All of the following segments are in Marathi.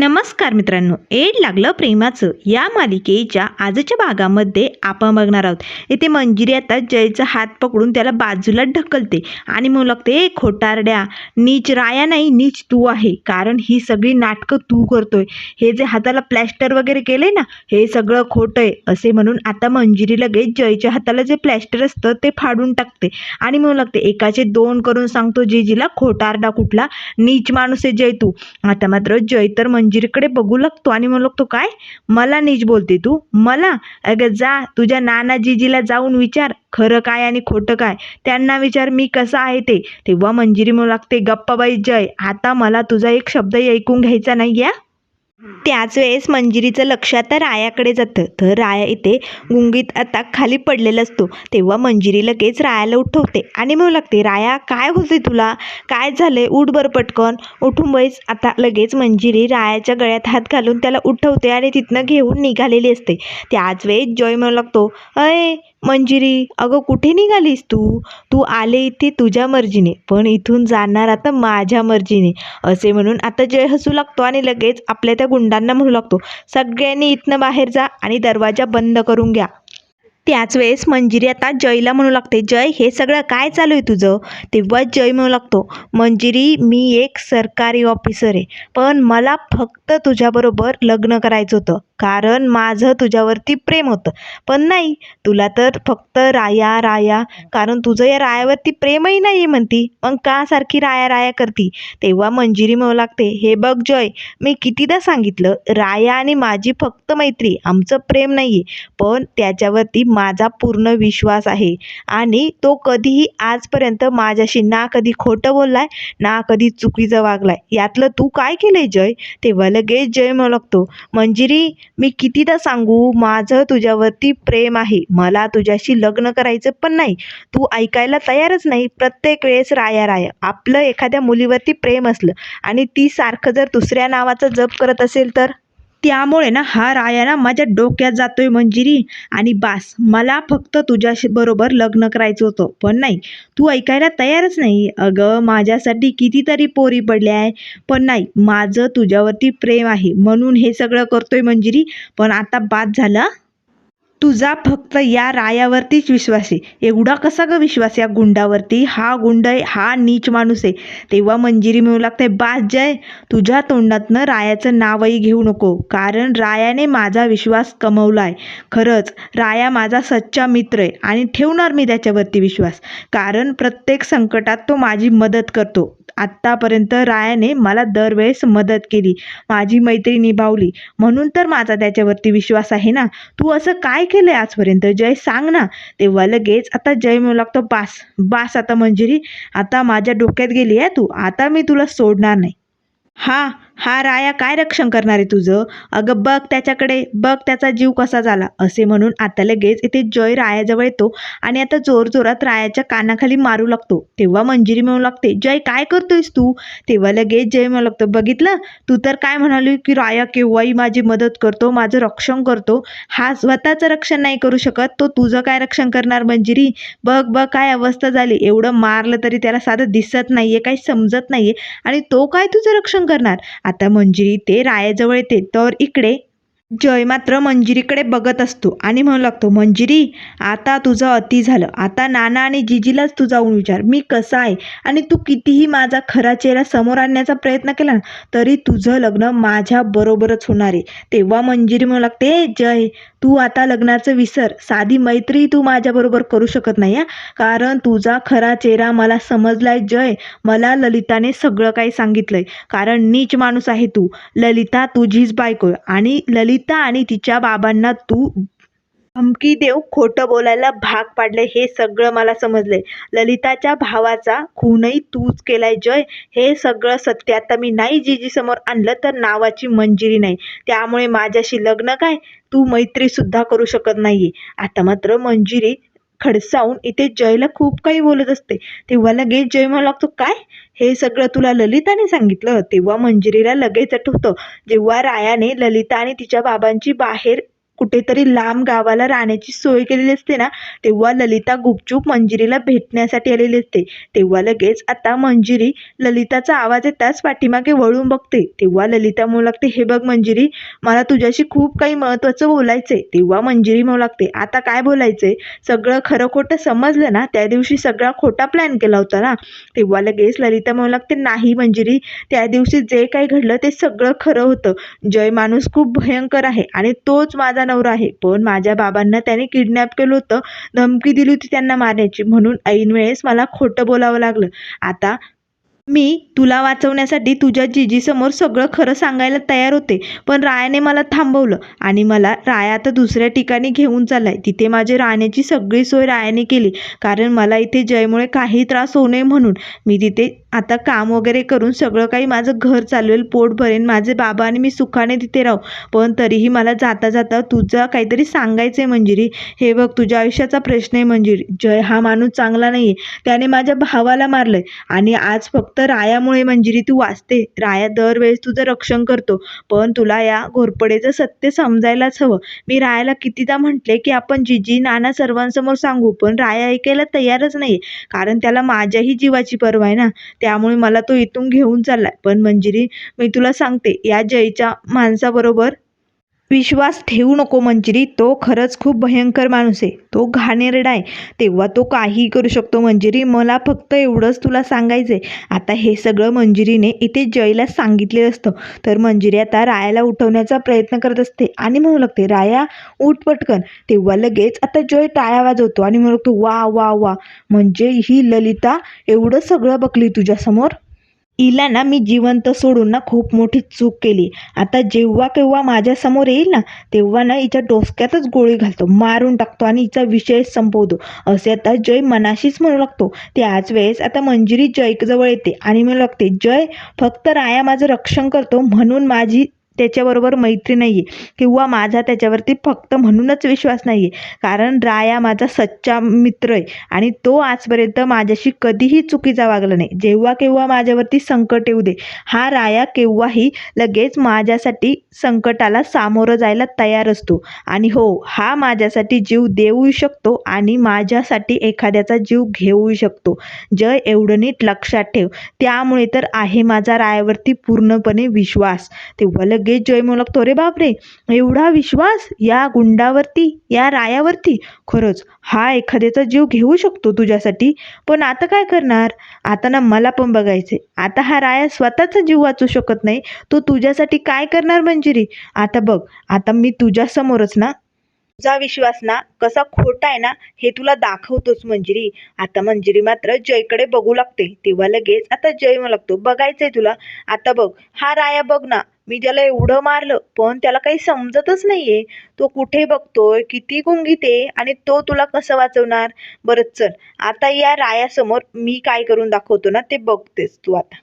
नमस्कार मित्रांनो एड लागलं प्रेमाचं या मालिकेच्या आजच्या भागामध्ये आपण बघणार आहोत. इथे मंजिरी आता जयचा हात पकडून त्याला बाजूला ढकलते आणि मग लागते खोटारड्या नीच राया नाही नीच तू आहे. कारण ही सगळी नाटकं तू करतोय. हे जे हाताला प्लॅस्टर वगैरे केले ना हे सगळं खोटं आहे असे म्हणून आता मंजिरी लगेच जयच्या हाताला जे प्लॅस्टर असतं ते फाडून टाकते. आणि मग लागते एकाचे दोन करून सांगतो जीजीला खोटारडा कुठला नीच माणूस आहे जय तू. आता मात्र जय तर मंजिरीकडे बघू लागतो आणि म्हणू लागतो काय? मला नीच बोलते तू. मला? अगं जा तुझ्या नाना जीजीला जाऊन विचार. खरं काय आणि खोटं काय? त्यांना विचार मी कसा आहे ते? तेव्हा मंजिरी म्हणू लागते गप्पाबाई जय. आता मला तुझा एक शब्द ऐकून घ्यायचा नाही या? त्याच वेळेस मंजिरीचं लक्ष आता रायाकडे जातं. तर राया इथे गुंगीत आता खाली पडलेला असतो. तेव्हा मंजिरी लगेच रायाला उठवते आणि म्हणू लागते राया काय होते तुला? काय झालंय? उठ बरं पटकन. उठून बैस आता लगेच मंजिरी रायाच्या गळ्यात हात घालून त्याला उठवते आणि तिथनं घेऊन निघालेली असते. त्याच वेळेस जॉय म्हणू लागतो अय मंजिरी अगं कुठे निघालीस तू? तू आले इथे तुझ्या मर्जीने पण इथून जाणार आता माझ्या मर्जीने असे म्हणून आता जय हसू लागतो आणि लगेच आपल्या त्या गुंडांना म्हणू लागतो सगळ्यांनी इथनं बाहेर जा आणि दरवाजा बंद करून घ्या. त्याच वेळेस मंजिरी आता जयला म्हणू लागते जय हे सगळं काय चालू आहे तुझं? तेव्हा जय म्हणू लागतो मंजिरी मी एक सरकारी ऑफिसर आहे पण मला फक्त तुझ्याबरोबर लग्न करायचं होतं. कारण माझं तुझ्यावरती प्रेम होतं. पण नाही तुला तर फक्त राया राया. कारण तुझं या रायावरती प्रेमही नाही आहे म्हणती. मग का सारखी राया राया करती? तेव्हा मंजिरी म्हणू लागते हे बघ जय मी कितीदा सांगितलं राया आणि माझी फक्त मैत्री आमचं प्रेम नाही आहे पण त्याच्यावरती माझा पूर्ण विश्वास आहे. आणि तो कधीही आजपर्यंत माझ्याशी ना कधी खोटं बोललाय ना कधी चुकीचं वागलाय. यातलं तू काय केलंय जय? तेव्हा लगेच जय म्हणू लागतो. मंजिरी मी कितीदा सांगू माझं तुझ्यावरती प्रेम आहे. मला तुझ्याशी लग्न करायचं पण नाही. तू ऐकायला तयारच नाही. प्रत्येक वेळेस राया राया. आपलं एखाद्या मुलीवरती प्रेम असलं आणि ती सारखं जर दुसऱ्या नावाचं जप करत असेल तर? त्यामुळे ना हा राया ना माझ्या डोक्यात जातोय मंजिरी. आणि बास मला फक्त तुझ्याशी बरोबर लग्न करायचं होतं. पण नाही तू ऐकायला तयारच नाही. अगं माझ्यासाठी कितीतरी पोरी पडल्या आहे. पण नाही माझं तुझ्यावरती प्रेम आहे. म्हणून हे सगळं करतोय मंजिरी. पण आता बाद झाला तुझा फक्त या रायावरतीच विश्वास आहे. एवढा कसा ग विश्वास या गुंडावरती? हा गुंड आहे हा नीच माणूस आहे. तेव्हा मंजिरी मिळू लागते. बास जय तुझ्या तोंडातनं रायाचं नावही घेऊ नको. कारण रायाने माझा विश्वास कमवला आहे. खरंच राया माझा सच्चा मित्र आहे आणि ठेवणार मी त्याच्यावरती विश्वास. कारण प्रत्येक संकटात तो माझी मदत करतो. आत्तापर्यंत रायाने मला दरवेळेस मदत केली. माझी मैत्री निभावली. म्हणून तर माझा त्याच्यावरती विश्वास आहे ना? तू असं काय केलंय आजपर्यंत? जय सांग ना. तेव्हा लगेच आता जय म्हणू लागतो बास बास आता मंजिरी. आता माझ्या डोक्यात गेली आहे तू. आता मी तुला सोडणार नाही. हा हा राया काय रक्षण करणार आहे तुझं? अगं बघ त्याच्याकडे बघ त्याचा जीव कसा झाला. असे म्हणून आता लगेच इथे जय रायाजवळ येतो आणि आता जोरजोरात रायाच्या कानाखाली मारू लागतो. तेव्हा मंजिरी म्हणू लागते जय काय करतोयस तू? तेव्हा लगेच जय म्हणू लागतो बघितलं? तू तर काय म्हणाली की राया केव्हाही माझी मदत करतो माझं रक्षण करतो. हा स्वतःचं रक्षण नाही करू शकत तो तुझं काय रक्षण करणार मंजिरी? बघ बघ काय अवस्था झाली. एवढं मारलं तरी त्याला साधं दिसत नाहीये काही समजत नाहीये. आणि तो काय तुझं रक्षण करणार? आता मंजिरी ते रायाजवळ येते. तर इकडे जय मात्र मंजिरीकडे बघत असतो आणि म्हणू लागतो मंजिरी आता तुझं अति झालं. आता नाना आणि जिजीलाच तू जाऊन विचार. मी कसा आहे? आणि तू कितीही माझा खरा चेहरा समोर आणण्याचा प्रयत्न केला ना तरी तुझं लग्न माझ्या बरोबरच होणार आहे. तेव्हा मंजिरी म्हणू लागते जय तू आता लग्नाचं विसर. साधी मैत्री तू माझ्याबरोबर करू शकत नाही आहे कारण तुझा खरा चेहरा मला समजलाय जय. मला ललिताने सगळं काही सांगितलंय. कारण नीच माणूस आहे तू. ललिता तुझीच बायको आणि ललिता आणि तिच्या बाबांना तू धमकी देऊ खोटं बोलायला भाग पाडले हे सगळं मला समजले. ललिताच्या भावाचा खूनही तूच केलाय जय. हे सगळं सत्य आता मी नाही जीजी समोर आणलं तर नावाची मंजिरी नाही. त्यामुळे माझ्याशी लग्न काय? तू मैत्री सुद्धा करू शकत नाहीये. आता मात्र मंजिरी खडसावून इथे जयला खूप काही बोलत असते. तेव्हा लगेच जय म्हणू लागतो काय? हे सगळं तुला ललिताने सांगितलं? तेव्हा मंजिरीला लगेच आठवतं. जेव्हा रायाने ललिता आणि तिच्या बाबांची बाहेर कुठेतरी लांब गावाला राहण्याची सोय केलेली असते ना तेव्हा ललिता गुपचूप मंजिरीला भेटण्यासाठी आलेली असते. तेव्हा लगेच आता मंजिरी ललिताचा आवाज येताच पाठीमागे वळून बघते. तेव्हा ललिता म्हणू लागते हे बघ मंजिरी मला तुझ्याशी खूप काही महत्त्वाचं बोलायचंय. तेव्हा मंजिरी म्हणू लागते आता काय बोलायचंय? सगळं खरं खोटं समजलं ना त्या दिवशी सगळा खोटा प्लॅन केला होता ना. तेव्हा लगेच ललिता म्हणू लागते नाही मंजिरी त्या दिवशी जे काही घडलं ते सगळं खरं होतं. जय माणूस खूप भयंकर आहे आणि तोच माझा नवरा आहे. पण माझ्या बाबांना त्याने किडनॅप केलं होतं. धमकी दिली होती त्यांना मारण्याची. म्हणून ऐन वेळेस मला खोटं बोलावं लागलं. आता मी तुला वाचवण्यासाठी तुझ्या जिजीसमोर सगळं खरं सांगायला तयार होते पण रायाने मला थांबवलं आणि मला राया आता दुसऱ्या ठिकाणी घेऊन चाललाय. तिथे माझे राहण्याची सगळी सोय रायाने केली कारण मला इथे जयमुळे काही त्रास होऊ नये म्हणून. मी तिथे आता काम वगैरे करून सगळं काही माझं घर चालवेल पोट भरेन माझे बाबा आणि मी सुखाने तिथे राहू. पण तरीही मला जाता जाता तुझं काहीतरी सांगायचं आहे मंजिरी. हे बघ तुझ्या आयुष्याचा प्रश्न आहे मंजिरी. जय हा माणूस चांगला नाही आहे त्याने माझ्या भावाला मारलंय आणि आज फक्त फक्त रायामुळे मंजिरी तू वाचते. राया दरवेळेस तुझं रक्षण करतो. पण तुला या घोरपडेचं सत्य समजायलाच हवं. मी रायाला कितीदा म्हटले की आपण जिजी नाना सर्वांसमोर सांगू पण राया ऐकायला तयारच नाही कारण त्याला माझ्याही जीवाची पर्वा आहे ना. त्यामुळे मला तो इथून घेऊन चाललाय. पण मंजिरी मी तुला सांगते या जयच्या माणसाबरोबर विश्वास ठेवू नको मंजिरी तो खरंच खूप भयंकर माणूस आहे. तो घाणेरडा आहे. तेव्हा तो काहीही करू शकतो मंजिरी. मला फक्त एवढंच तुला सांगायचं आहे आता हे सगळं मंजिरीने इथे जयला सांगितले असतं. तर मंजिरी आता रायाला उठवण्याचा प्रयत्न करत असते आणि म्हणू लागते राया उठ पटकन. तेव्हा लगेच आता जय टाळ्या वाजवतो आणि म्हणू लागतो वा वा वा. म्हणजे ही ललिता एवढं सगळं बघली तुझ्यासमोर? हिला ना मी जिवंत सोडून ना खूप मोठी चूक केली. आता जेव्हा केव्हा माझ्यासमोर येईल ना तेव्हा ना हिच्या डोसक्यातच गोळी घालतो मारून टाकतो आणि हिचा विषय संपवतो. असे आता जय मनाशीच म्हणू लागतो. त्याच वेळेस आता मंजिरी जयजवळ येते आणि म्हणू लागते जय फक्त राया माझं रक्षण करतो म्हणून माझी त्याच्याबरोबर मैत्री नाही आहे किंवा माझा त्याच्यावरती फक्त म्हणूनच विश्वास नाही आहे कारण राया माझा सच्चा मित्र आहे आणि तो आजपर्यंत माझ्याशी कधीही चुकीचा वागला नाही. जेव्हा केव्हा माझ्यावरती संकट येऊ दे हा राया केव्हाही लगेच माझ्यासाठी संकटाला सामोरं जायला तयार असतो. आणि हो हा माझ्यासाठी जीव देऊ शकतो आणि माझ्यासाठी एखाद्याचा जीव घेऊ शकतो. जय एवढं नीट लक्षात ठेव. त्यामुळे तर आहे माझा रायावरती पूर्णपणे विश्वास. तेव्हा लगेच जय म्हणू लागतो रे बापरे एवढा विश्वास या गुंडावरती या रायावरती? खरंच हा एखाद्याचा जीव घेऊ शकतो तुझ्यासाठी. पण आता काय करणार? आता ना मला पण बघायचे आता हा राया स्वतःचा जीव वाचू शकत नाही. तो तुझ्यासाठी काय करणार मंजिरी? आता बघ आता मी तुझ्यासमोरच ना तुझा विश्वास ना कसा खोटा आहे ना हे तुला दाखवतोच मंजिरी. आता मंजिरी मात्र जयकडे बघू लागते. तेव्हा लगेच आता जय म्हणू लागतो बघायचंय तुला. आता बघ हा राया बघ ना मी त्याला एवढं मारलं पण त्याला काही समजतच नाहीये. तो कुठे बघतोय किती गुंगीते आणि तो तुला कसं वाचवणार? बरं चल. आता या रायासमोर मी काय करून दाखवतो ना ते बघतेस तू आता.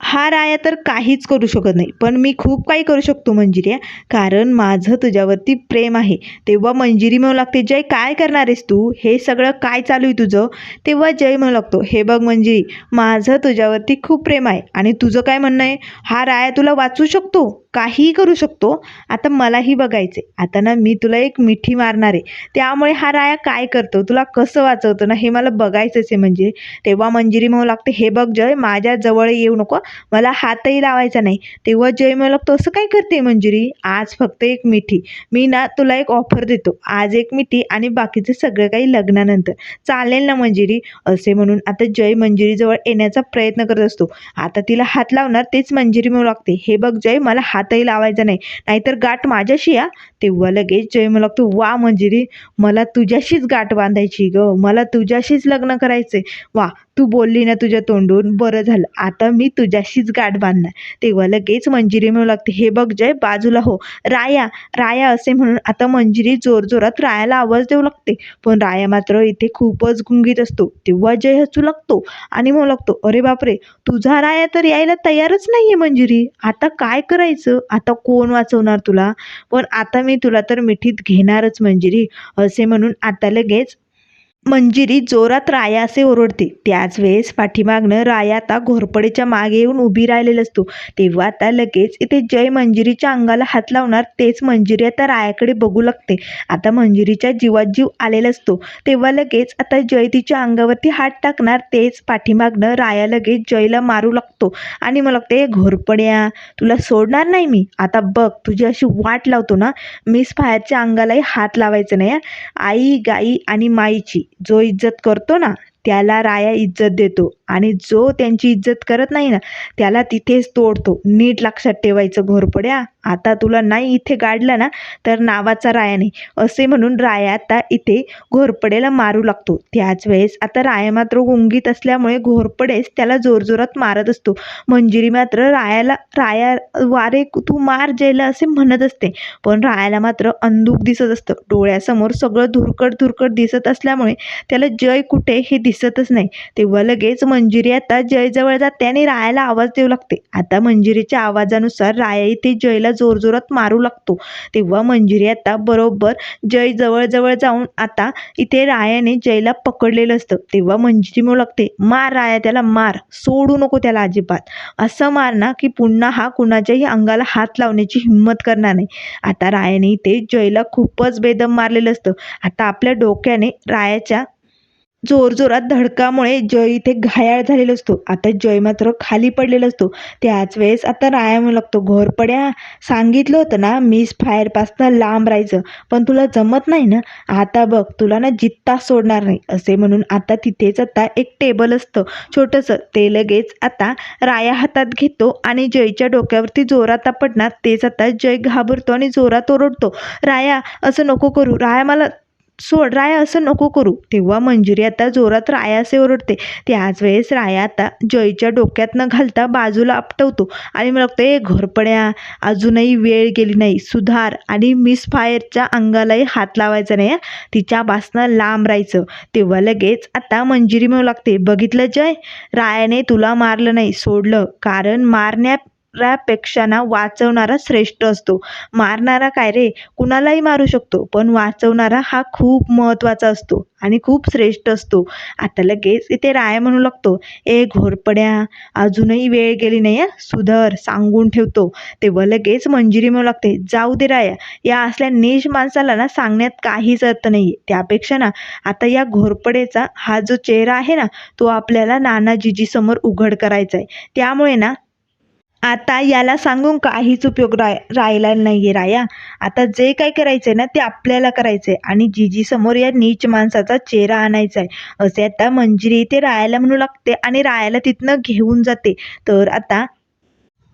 हा राया तर काहीच करू शकत नाही. पण मी खूप काही करू शकतो मंजिरी. कारण माझं तुझ्यावरती प्रेम आहे. तेव्हा मंजिरी म्हणू लागते जय काय करणार आहेस तू? हे सगळं काय चालू आहे तुझं? तेव्हा जय म्हणू लागतो हे बघ मंजिरी माझं तुझ्यावरती खूप प्रेम आहे. आणि तुझं काय म्हणणं आहे? हा राया तुला वाचू शकतो? काहीही करू शकतो. आता मलाही बघायचे आता ना मी तुला एक मिठी मारणार आहे. त्यामुळे हा राया काय करतो? तुला कसं वाचवतो ना हे मला बघायचंच आहे म्हणजे तेव्हा मंजिरी म्हणू लागते हे बघ जय माझ्या जवळ येऊ नको. मला हातही लावायचा नाही. तेव्हा जय म्हणू तसं असं काय करते मंजिरी? आज फक्त एक मिठी. मी ना तुला एक ऑफर देतो. आज एक मिठी आणि बाकीचं सगळं काही लग्नानंतर. चालेल ना मंजिरी? असे म्हणून आता जय मंजिरीजवळ येण्याचा प्रयत्न करत असतो. आता तिला हात लावणार तेच मंजिरी म्हणू लागते. हे बघ जय मला हातही लावायचा नाही. नाहीतर गाठ माझ्याशी या. तेव्हा लगेच जय म्हणू लागतो वा मंजिरी मला तुझ्याशीच गाठ बांधायची ग. मला तुझ्याशीच लग्न करायचंय. वा तू बोलली ना तुझ्या तोंडून बरं झालं. आता मी तुझ्याशीच गाठ बांधणार. तेव्हा लगेच मंजिरी म्हणू लागते. हे बघ जय बाजूला हो. राया राया असे म्हणून आता मंजिरी जोरजोरात रायाला आवाज देऊ लागते. पण राया मात्र इथे खूपच गुंगीत असतो. तेव्हा जय हसू लागतो आणि म्हणू लागतो अरे बापरे तुझा राया तर यायला तयारच नाही आहे मंजिरी. आता काय करायचं? आता कोण वाचवणार तुला? पण आता मी तुला तर मिठीत घेणारच मंजिरी असे म्हणून आता लगेच मंजिरी जोरात राया असे ओरडते. त्याच वेळेस पाठीमागनं राया आता घोरपडेच्या मागे येऊन उभी राहिलेला असतो. तेव्हा आता लगेच इथे जय मंजिरीच्या अंगाला हात लावणार तेच मंजिरी आता रायाकडे बघू लागते. आता मंजिरीच्या जीवात जीव आलेला असतो. तेव्हा लगेच आता जय तिच्या अंगावरती हात टाकणार तेच पाठीमागनं राया लगेच जयला मारू लागतो. आणि मला लागते घोरपड्या तुला सोडणार नाही मी? आता बघ तुझी अशी वाट लावतो ना. मीच फायरच्या अंगालाही हात लावायचं नाही आई गाई आणि माईची जो इज्जत करतो ना त्याला राया इज्जत देतो. आणि जो त्यांची इज्जत करत नाही ना त्याला तिथेच तोडतो. नीट लक्षात ठेवायचं घोरपड्या आता तुला नाही इथे गाडलं ना तर नावाचा राया नाही. असे म्हणून राया आता इथे घोरपडेला मारू लागतो. त्याच वेळेस आता राया मात्र गुंगीत असल्यामुळे घोरपडेच त्याला जोरजोरात मारत असतो. मंजिरी मात्र रायाला राया वारे तू मार जयला असे म्हणत असते. पण रायाला मात्र अंधूक दिसत असतं. डोळ्यासमोर सगळं धुरकट धुरकट दिसत असल्यामुळे त्याला जय कुठे हे दिसतच नाही. तेव्हा लगेच मंजिरी आता जयजवळ जाते आणि रायाला आवाज देऊ लागते. आता मंजिरीच्या आवाजानुसार राया इथे जयला जोरजोरात मारू लागतो. तेव्हा मंजिरी आता बरोबर जय जवळजवळ जाऊन आता इथे रायाने जयला पकडलेलं असतं. तेव्हा मंजिरी म्हणू लागते मार राया त्याला मार. सोडू नको त्याला अजिबात. असं मार ना की पुन्हा हा कुणाच्याही अंगाला हात लावण्याची हिंमत करणार नाही. आता रायाने इथे जयला खूपच बेदम मारलेलं असतं. आता आपल्या डोक्याने रायाच्या जोरजोरात धडकामुळे जय इथे घायाळ झालेला असतो. आता जय मात्र खाली पडलेला असतो. त्याच वेळेस आता राया म्हणू लागतो. घोरपड्या सांगितलं होतं ना मीस फायरपासनं लांब राहायचं. पण तुला जमत नाही ना? आता बघ तुला ना जित्ता सोडणार नाही. असे म्हणून आता तिथेच आता एक टेबल असतं. छोटंसं. ते लगेच आता राया हातात घेतो आणि जयच्या डोक्यावरती जोरात पडणार तेच आता जय घाबरतो आणि जोरात ओरडतो. राया असं नको करू. राया मला सोड राया असं नको करू. तेव्हा मंजिरी आता जोरात रायासे ओरडते. त्याच वेळेस राया आता जयच्या डोक्यात न घालता बाजूला आपटवतो. आणि मला लागतं ए घोरपड्या अजूनही वेळ गेली नाही. सुधार आणि मिस फायरच्या अंगालाही हात लावायचा नाही तिच्या बासनं लांब राहायचं. तेव्हा लगेच आता मंजिरी म्हणू लागते बघितलं जय? रायाने तुला मारलं नाही सोडलं. कारण मारण्या ना वाचवणारा श्रेष्ठ असतो. मारणारा काय रे? कुणालाही मारू शकतो पण वाचवणारा हा खूप महत्त्वाचा असतो आणि खूप श्रेष्ठ असतो. आता लगेच इथे राय म्हणू लागतो ए घोरपड्या अजूनही वेळ गेली नाही आहे सुधर सांगून ठेवतो. तेव्हा लगेच मंजिरी म्हणू लागते जाऊ दे राया या असल्या नीच माणसाला ना सांगण्यात काहीच अर्थ नाही आहे त्यापेक्षा ना आता या घोरपडेचा हा जो चेहरा आहे ना तो आपल्याला नानाजीजीसमोर उघड करायचा आहे त्यामुळे ना आता याला सांगून काहीच उपयोग राय राहिला नाही आहे राया. आता जे काय करायचं आहे ना ते आपल्याला करायचं आहे आणि जीजी समोर या नीच माणसाचा चेहरा आणायचा आहे असे आता मंजिरी इथे रायाला म्हणू लागते आणि रायाला तिथनं घेऊन जाते. तर आता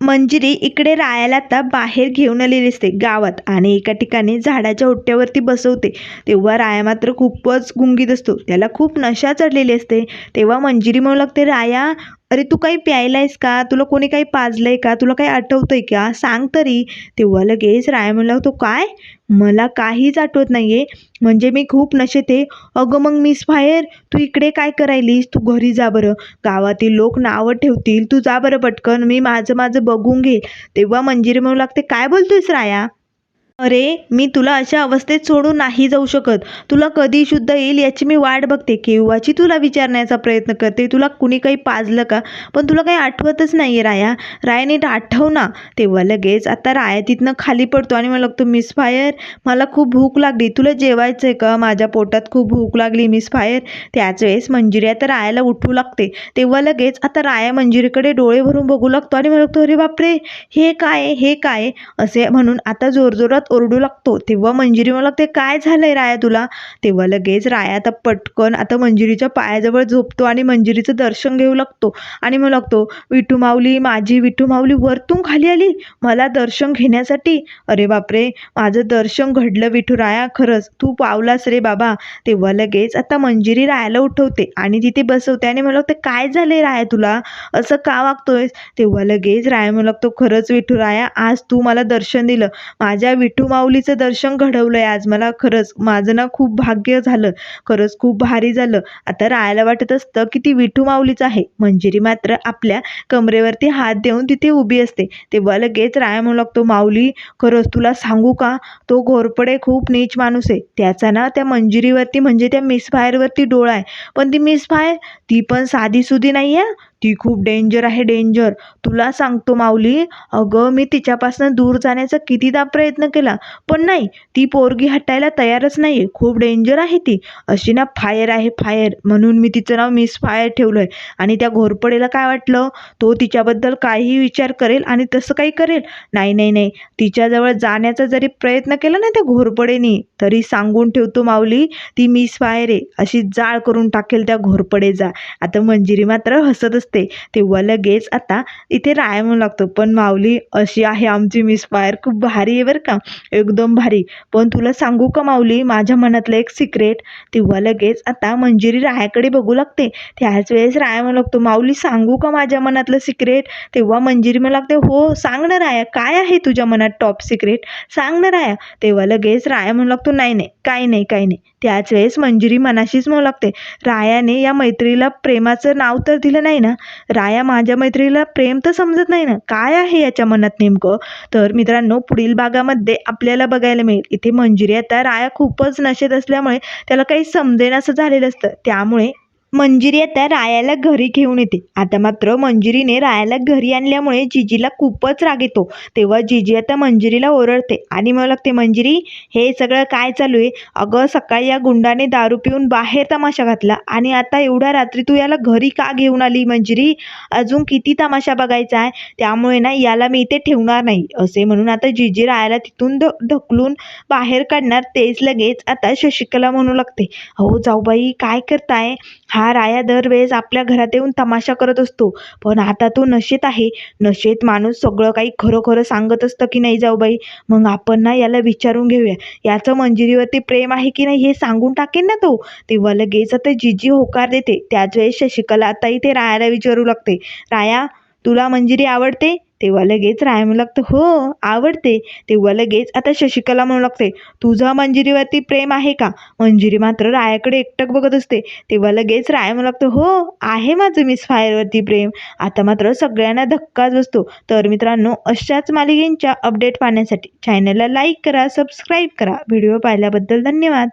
मंजिरी इकडे रायाला आता बाहेर घेऊन आलेली असते गावात. आणि एका ठिकाणी झाडाच्या ओट्यावरती बसवते. तेव्हा राया मात्र खूपच गुंगीत असतो. त्याला खूप नशा चढलेली असते. तेव्हा मंजिरी म्हणू लागते राया अरे तू काही प्यायला आहेस का? तुला कोणी काही पाजलंय का? तुला काही आठवतंय का? सांग तरी. तेव्हा लगेच राया म्हणला लागतो काय? मला काहीच आठवत नाही आहे म्हणजे मी खूप नशेत आहे. अगं मग मिस फायर तू इकडे काय करायलीस? तू घरी जा बरं. गावातील लोक नावं ठेवतील. तू जा बरं पटकन. मी माझं माझं बघून घेईल. तेव्हा मंजिरी म्हणू लागते काय बोलतोयस राया? अरे मी तुला अशा अवस्थेत सोडून नाही जाऊ शकत. तुला कधी शुद्ध येईल याची मी वाट बघते. केव्हाची तुला विचारण्याचा प्रयत्न करते? तुला कुणी काही पाजलं का? पण तुला काही आठवतच नाही आहे राया. राया नीट आठव ना तेव्हा लगेच आता राया तिथनं खाली पडतो आणि मला लागतो मिस फायर मला खूप भूक लागली. तुला जेवायचं आहे का? माझ्या पोटात खूप भूक लागली मिस फायर त्याच वेळेस मंजिरी आता रायाला उठू लागते. तेव्हा लगेच आता राया मंजिरीकडे डोळे भरून बघू लागतो आणि मला लागतो अरे बापरे हे काय हे काय असे म्हणून आता जोरजोरात ओरडू लागतो. तेव्हा मंजिरी मला लागते काय झालं आहे राया तुला? तेव्हा लगेच राया आता पटकन आता मंजिरीच्या पायाजवळ झोपतो आणि मंजिरीचं दर्शन घेऊ लागतो. आणि मग लागतो विठू माऊली माझी विठू माऊली वरतून खाली आली. मला दर्शन घेण्यासाठी. अरे बापरे माझं दर्शन घडलं विठू राया खरंच. तू पावलास रे बाबा. तेव्हा लगेच आता मंजिरी रायाला उठवते आणि तिथे बसवते आणि मला लागतं काय झालंय राया तुला? असं का वागतोयस? तेव्हा लगेच राया मला लागतो खरंच विठू राया आज तू मला दर्शन दिलं. माझ्या विठू विठू माऊलीचं दर्शन घडवलं आहे आज. मला खरंच माझं ना खूप भाग्य झालं. खरंच खूप भारी झालं. आता राहायला वाटत असतं की ती विठू माऊलीच आहे. मंजिरी मात्र आपल्या कमरेवरती हात देऊन तिथे उभी असते. तेव्हा लगेच राया म्हणू लागतो माऊली खरंच तुला सांगू का? तो घोरपडे खूप नीच माणूस आहे. त्याचा ना त्या मंजिरीवरती म्हणजे त्या मिस फायरवरती डोळा आहे. पण ती मिस फायर ती पण साधीसुधी नाही आहे ती खूप डेंजर आहे डेंजर तुला सांगतो माऊली अगं मी तिच्यापासून दूर जाण्याचा कितीदा प्रयत्न केला पण नाही ती पोरगी हटायला तयारच नाही आहे खूप डेंजर आहे ती. अशी ना फायर आहे फायर म्हणून मी तिचं नाव मिस फायर ठेवलं आहे आणि त्या घोरपडेला काय वाटलं? तो तिच्याबद्दल काहीही विचार करेल आणि तसं काही करेल. नाही नाही नाही. तिच्याजवळ जाण्याचा जरी प्रयत्न केला ना त्या घोरपडेनी तरी सांगून ठेवतो माऊली ती मिस फायर आहे. अशी जाळ करून टाकेल त्या घोरपडेचा. आता मंजिरी मात्र हसत असते तेव्हा लगेच आता इथे राया म्हणू लागतो. पण माऊली अशी आहे आमची मिस फायर खूप भारी आहे बरं का. एकदम भारी. पण तुला सांगू का माऊली माझ्या मनातलं एक सिक्रेट तेव्हा लगेच आता मंजिरी रायाकडे बघू लागते. त्याच वेळेस राया म्हणू लागतो. माऊली सांगू का माझ्या मनातलं सिक्रेट तेव्हा मंजिरी म्हणू लागते हो सांग ना राया काय आहे तुझ्या मनात टॉप सिक्रेट सांग ना राया. तेव्हा लगेच राया म्हणू लागतो नाही नाही काही नाही काही नाही. त्याच वेळेस मंजिरी मनाशीच म्हणू लागते रायाने या मैत्रीला प्रेमाचं नाव तर दिलं नाही ना? राया माझ्या मैत्रीला प्रेम तर समजत नाही ना. काय आहे याच्या मनात नेमकं? तर मित्रांनो पुढील भागामध्ये आपल्याला बघायला मिळेल. इथे मंजिरी आता राया खूपच नशेत असल्यामुळे त्याला काही समजेनासं झालेलं असतं. त्यामुळे मंजिरी आता रायाला घरी घेऊन येते. आता मात्र मंजिरीने रायाला घरी आणल्यामुळे जिजीला खूपच राग येतो. तेव्हा जिजी आता मंजिरीला ओरडते. आणि मला लागते मंजिरी हे सगळं काय चालू आहे? अगं सकाळी या गुंडाने दारू पिऊन बाहेर तमाशा घातला. आणि आता एवढ्या रात्री तू याला घरी का घेऊन आली मंजिरी? अजून किती तमाशा बघायचा आहे? त्यामुळे ना याला मी इथे ठेवणार नाही. असे म्हणून आता जिजी रायाला तिथून ढ ढकलून बाहेर काढणार. तेच लगेच आता शशिकला म्हणू लागते अहो जाऊबाई काय करताय? हा हा राया दरवेळेस आपल्या घरात येऊन तमाशा करत असतो. पण आता तो नशेत आहे. नशेत माणूस सगळं काही खरं खरं सांगत असतं की नाही जाऊबाई? मग आपण ना याला विचारून घेऊया. याचं मंजिरीवरती प्रेम आहे की नाही हे सांगून टाकेन ना तो? तेव्हा लगेच आता जिजी होकार देते. त्याच वेळेस शशिकला आता इथे रायाला विचारू लागते. राया तुला मंजिरी आवडते? तेव्हा लगेच राय म्हणू लागतं हो आवडते. तेव्हा लगेच आता शशिकला म्हणू लागते तुझं मंजिरीवरती प्रेम आहे का? मंजिरी मात्र रायाकडे एकटक बघत असते. तेव्हा लगेच राय म्हणू लागतं हो आहे माझं मिस फायरवरती प्रेम. आता मात्र सगळ्यांना धक्काच बसतो. तर मित्रांनो अशाच मालिकेंच्या अपडेट पाहण्यासाठी चॅनलला लाईक करा सबस्क्राईब करा. व्हिडिओ पाहिल्याबद्दल धन्यवाद.